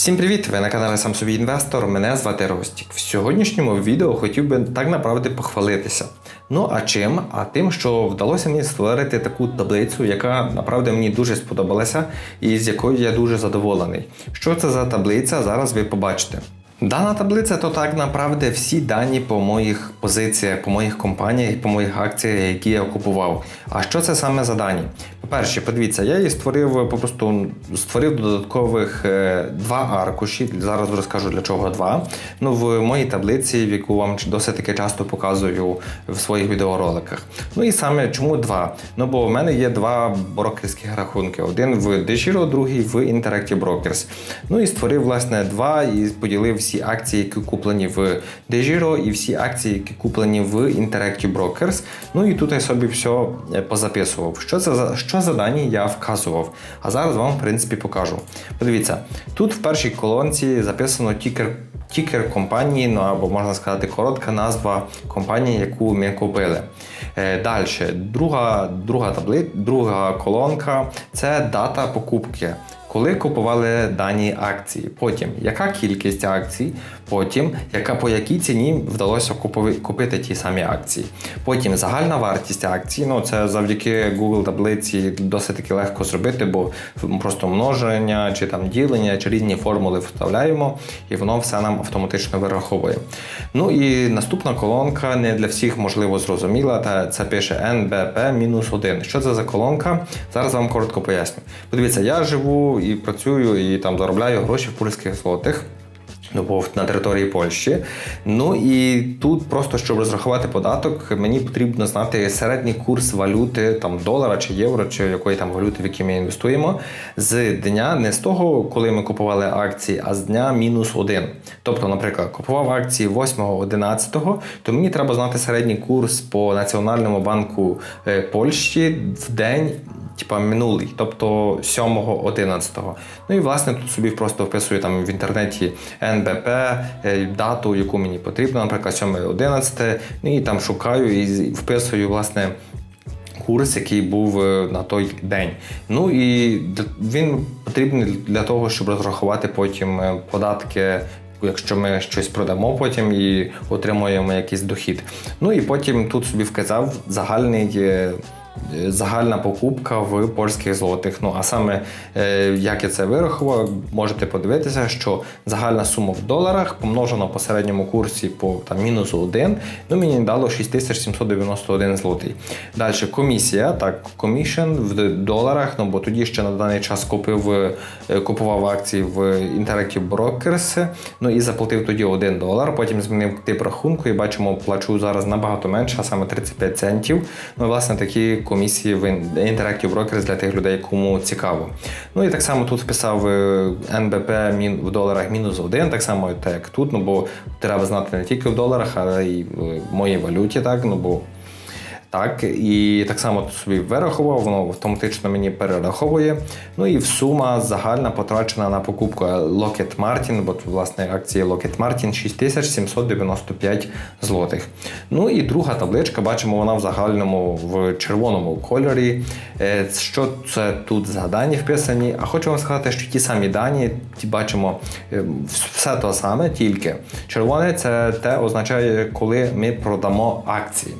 Всім привіт! Ви на каналі Сам собі інвестор. Мене звати Ростік. В сьогоднішньому відео хотів би так направді похвалитися. Ну а чим? А тим, що вдалося мені створити таку таблицю, яка направді мені дуже сподобалася, і з якою я дуже задоволений. Що це за таблиця? Зараз ви побачите. Дана таблиця то так направді всі дані по моїх позиціях, по моїх компаніях, по моїх акціях, які я купував. А що це саме за дані? По-перше, подивіться, я її створив попросту створив додаткових е, два аркуші. Зараз розкажу для чого два. Ну, в моїй таблиці, в яку вам досить таки часто показую в своїх відеороликах. Ну і саме чому два? Ну бо в мене є два брокерських рахунки: один в Degiro, другий в Interactive Brokers. Ну і створив власне два і поділив всі акції, які куплені в Degiro, і всі акції, які куплені в Interactive Brokers. Ну і тут я собі все позаписував. Що це за що за дані я вказував? А зараз вам, в принципі, покажу. Подивіться, тут в першій колонці записано тікер. Тікер компанії, ну або можна сказати, коротка назва компанії, яку ми купили. Е, Далі, друга, друга табли, друга колонка це дата покупки. Коли купували дані акції, потім яка кількість акцій, потім яка по якій ціні вдалося купити ті самі акції. Потім загальна вартість акцій. Ну це завдяки Google таблиці досить таки легко зробити, бо просто множення чи там ділення, чи різні формули вставляємо, і воно все нам автоматично вираховує. Ну і наступна колонка не для всіх можливо зрозуміла, та це пише NBP-1. Що це за колонка? Зараз вам коротко поясню. Подивіться, я живу і працюю, і там заробляю гроші в польських злотих. Ну, на території Польщі. Ну і тут просто щоб розрахувати податок, мені потрібно знати середній курс валюти, там долара чи євро, чи якої там валюти, в якій ми інвестуємо, з дня не з того, коли ми купували акції, а з дня мінус один. Тобто, наприклад, купував акції 8-11, то мені треба знати середній курс по Національному банку е, Польщі в день типа минулий, тобто 7-11. Ну і власне тут собі просто вписую там в інтернеті НБП, е, дату, яку мені потрібно, наприклад, 7-11, ну і там шукаю і вписую власне. Курс, який був е, на той день. Ну і він потрібний для того, щоб розрахувати потім е, податки. Якщо ми щось продамо потім і отримуємо якийсь дохід. Ну і потім тут собі вказав загальний загальна покупка в польських злотих. Ну а саме е, як я це вирахував, можете подивитися, що загальна сума в доларах помножена по середньому курсі по там, мінусу 1, ну мені дало 6791 злотий. Далі комісія, так, комішен в доларах, ну бо тоді ще на даний час купив, е, купував акції в Interactive Brokers, ну і заплатив тоді 1 долар, потім змінив тип рахунку і бачимо, плачу зараз набагато менше, а саме 35 центів. Ну власне такі комісії в Interactive Brokers для тих людей, кому цікаво. Ну і так само тут вписав е, НБП в доларах мінус один, так само як тут, ну бо треба знати не тільки в доларах, але й в моїй валюті, так, ну бо так, і так само собі вирахував, воно автоматично мені перераховує. Ну і в сума загальна потрачена на покупку Lockheed Martin, бо власне акції Lockheed Martin 6795 злотих. Ну і друга табличка, бачимо, вона в загальному в червоному кольорі. Е, Що це тут за дані вписані? А хочу вам сказати, що ті самі дані, ті бачимо е, все те саме, тільки червоне це те означає, коли ми продамо акції.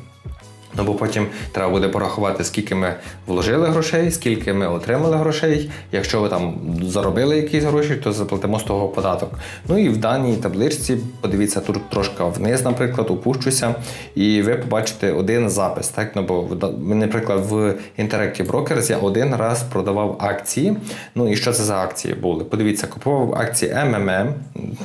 Ну, бо потім треба буде порахувати, скільки ми вложили грошей, скільки ми отримали грошей. Якщо ви там заробили якісь гроші, то заплатимо з того податок. Ну і в даній табличці, подивіться тут трошки вниз, наприклад, опущуся, і ви побачите один запис. Так? Ну, бо, наприклад, в Interactive Brokers я один раз продавав акції. Ну і що це за акції були? Подивіться, купував акції MMM.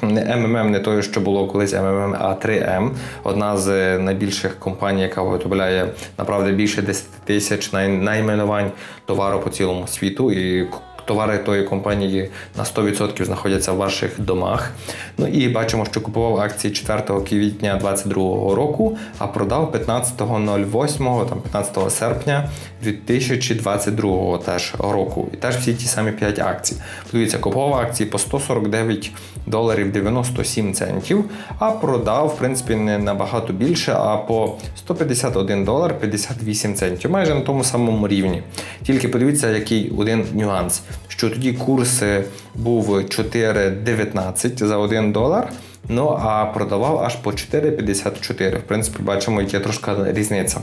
Не MMM не той, що було колись MMM, а 3M. Одна з найбільших компаній, яка виготовляє направді більше 10 тисяч найменувань товару по цілому світу. І Товари тої компанії на 100% знаходяться в ваших домах. Ну і бачимо, що купував акції 4 квітня 2022 року, а продав 15.08, там 15 серпня 2022 теж року. І теж всі ті самі 5 акцій. Подивіться, купував акції по 149 доларів 97 центів, а продав, в принципі, не набагато більше, а по 151 долар 58 центів, майже на тому самому рівні. Тільки подивіться, який один нюанс. Що тоді курс був 4,19 за 1 долар. Ну а продавав аж по 4,54. В принципі, бачимо, є трошка різниця.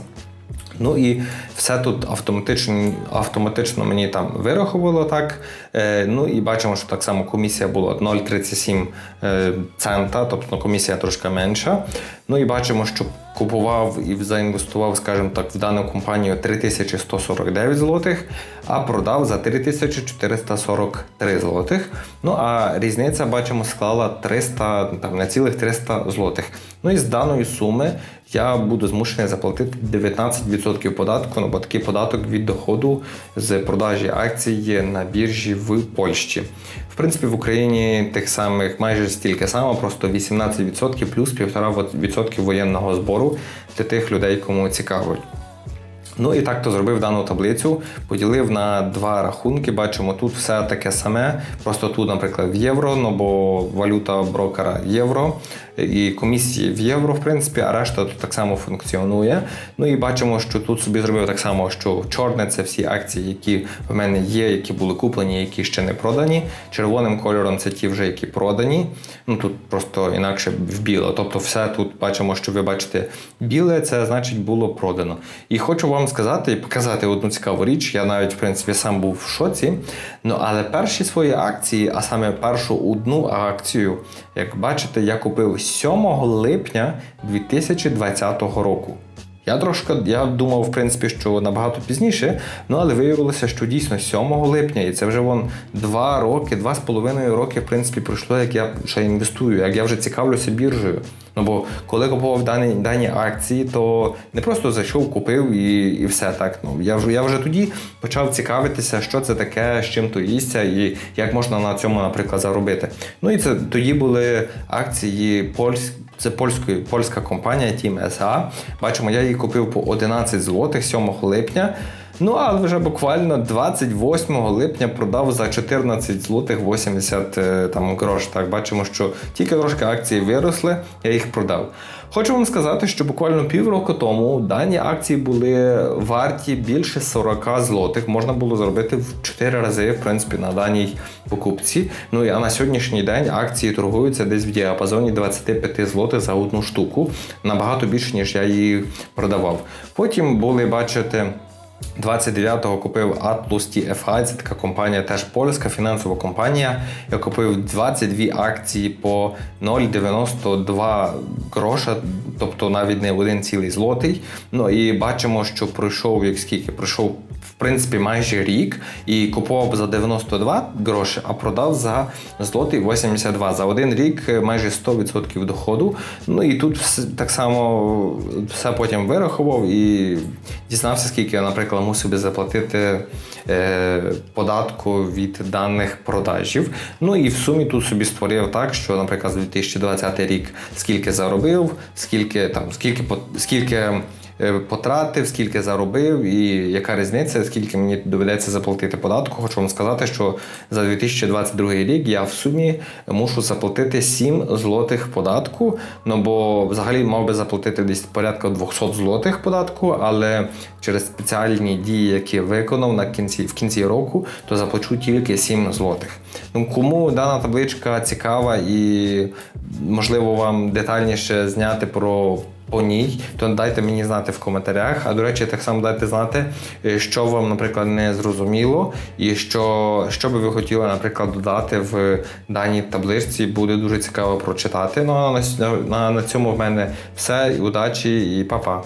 Ну і все тут автоматично, автоматично мені там вирахувало так. Е, ну і бачимо, що так само комісія була 0,37 е, цента, тобто комісія трошки менша. Ну і бачимо, що купував і заінвестував, скажімо так, в дану компанію 3149 злотих, а продав за 3443 злотих. Ну а різниця, бачимо, склала 300, там, не цілих 300 злотих. Ну і з даної суми я буду змушений заплатити 19% податку, ну бо такий податок від доходу з продажі акцій на біржі в Польщі. В принципі, в Україні тих самих майже стільки само, просто 18% плюс 1,5% воєнного збору для тих людей, кому цікаво. Ну і так то зробив дану таблицю, поділив на два рахунки. Бачимо, тут все таке саме. Просто тут, наприклад, в євро, ну бо валюта брокера євро і комісії в євро, в принципі, а решта тут так само функціонує. Ну і бачимо, що тут собі зробив так само, що чорне це всі акції, які в мене є, які були куплені, які ще не продані. Червоним кольором це ті вже, які продані. Ну тут просто інакше в біле. Тобто, все тут бачимо, що ви бачите біле, це значить було продано. І хочу вам сказати і показати одну цікаву річ. Я навіть в принципі сам був в шоці. Ну але перші свої акції, а саме першу одну акцію, як бачите, я купив 7 липня 2020 року. Я трошки я думав, в принципі, що набагато пізніше, ну але виявилося, що дійсно 7 липня, і це вже вон два роки, два з половиною роки, в принципі, пройшло, як я ще інвестую, як я вже цікавлюся біржею. Ну бо коли купував дані дані акції, то не просто зайшов, купив і і все так. Ну я вже я вже тоді почав цікавитися, що це таке, з чим то їсться, і як можна на цьому, наприклад, заробити. Ну і це тоді були акції польські. Це польської, польська компанія Team SA. Бачимо, я її купив по 11 злотих 7 липня. Ну, а вже буквально 28 липня продав за 14 злотих 80 е, там, грош. Так, бачимо, що тільки трошки акції виросли, я їх продав. Хочу вам сказати, що буквально півроку тому дані акції були варті більше 40 злотих. Можна було зробити в 4 рази, в принципі, на даній покупці. Ну і а на сьогоднішній день акції торгуються десь в діапазоні 25 злотих за одну штуку, набагато більше, ніж я її продавав. Потім були, бачите. 29-го купив Atlus TFI, це така компанія, теж польська фінансова компанія. Я купив 22 акції по 0,92 гроша, тобто навіть не один цілий злотий. Ну і бачимо, що пройшов як скільки пройшов. В принципі, майже рік і купував за 92 гроші, а продав за злотий 82. За один рік майже 100% доходу. Ну і тут так само все потім вирахував і дізнався, скільки я, наприклад, мусив би заплатити е, податку від даних продажів. Ну і в сумі тут собі створив так, що, наприклад, за 2020 рік скільки заробив, скільки там, скільки скільки. Е, потратив, скільки заробив, і яка різниця, скільки мені доведеться заплатити податку. Хочу вам сказати, що за 2022 рік я в сумі мушу заплатити 7 злотих податку. Ну бо взагалі мав би заплатити десь порядка 200 злотих податку, але через спеціальні дії, які виконав на кінці в кінці року, то заплачу тільки 7 злотих. Ну кому дана табличка цікава і можливо вам детальніше зняти про по ній, то дайте мені знати в коментарях. А до речі, так само дайте знати, е, що вам, наприклад, не зрозуміло, і що, що би ви хотіли, наприклад, додати в даній табличці. Буде дуже цікаво прочитати. Ну а на, на, на цьому в мене все. Удачі і па-па!